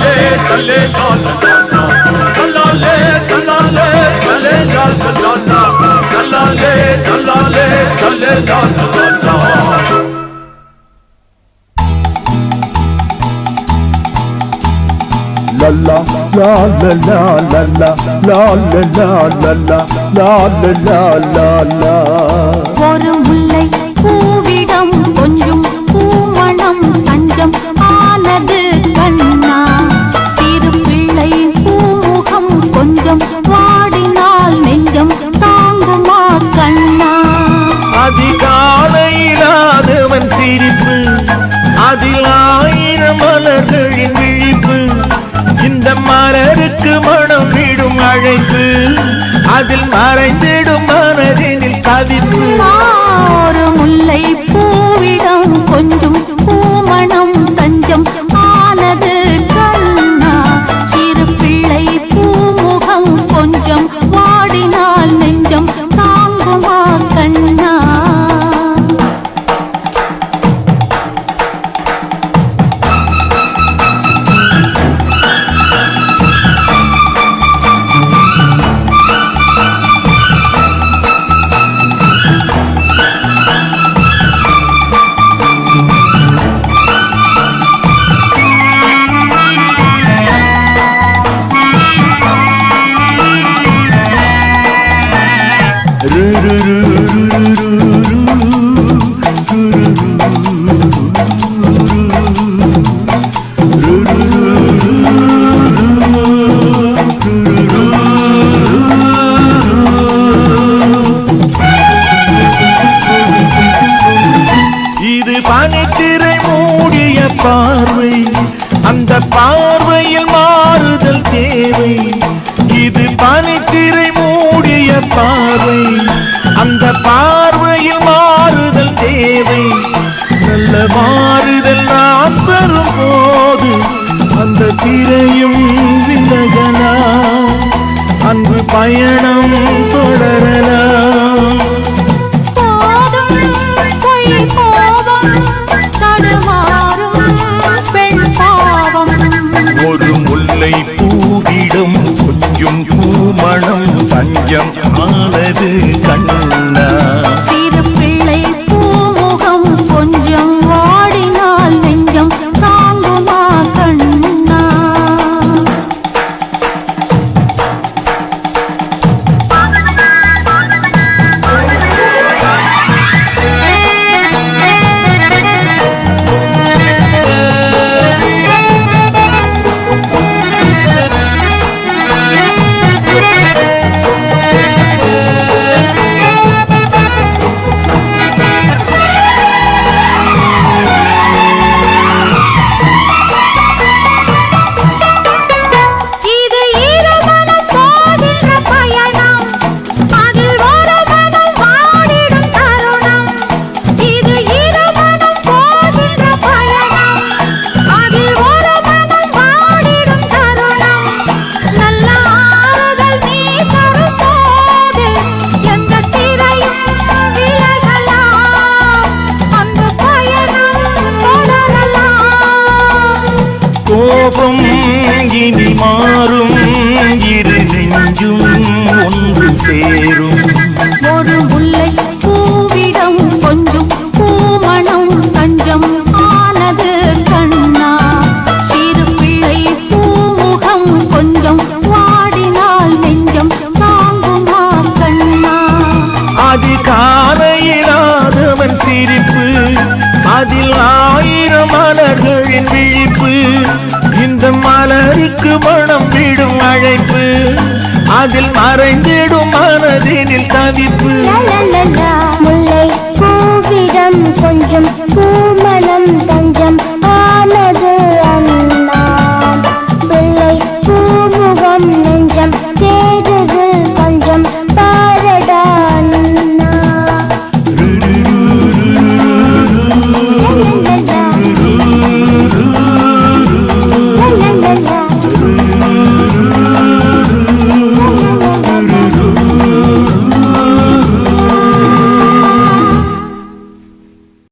லலே லா லா லா லல்லாலே லல்லாலே லலே லா லா லா லா லல்லாலே லல்லாலே லலே லா லா லா லா La la la la la la la la la la la la la la la la la ஒரு முல்லை பூவிடம் அதில் ஆயிரம் மலர்களின் விழிப்பு. இந்த மலருக்கு மனம் விடும் அழைப்பு. அதில் மறைந்திடும் மனதினில் தவிப்பு. பார்வை. அந்த பார்வையில் மாறுதல் தேவை. இது பனித்திரை மூடிய பார்வை. அந்த பார்வையில் மாறுதல் தேவை. நல்ல மாறுதல் நாம் தரும் போது அந்த திரையும் விலகலாம். அன்பு பயணம் தொடர முல்லை பூவிடும் கொஞ்சம் பூமணம் தஞ்சம் ஆனது இனி மாறும். இரு நெஞ்சும் ஒன்று சேரும். மலருக்கு மனம் விடும் அழைப்பு. அதில் மறைந்திடும் மனதினில் தவிப்பு. முல்லை பூவிடம் கொஞ்சம் பூமணம் தங்க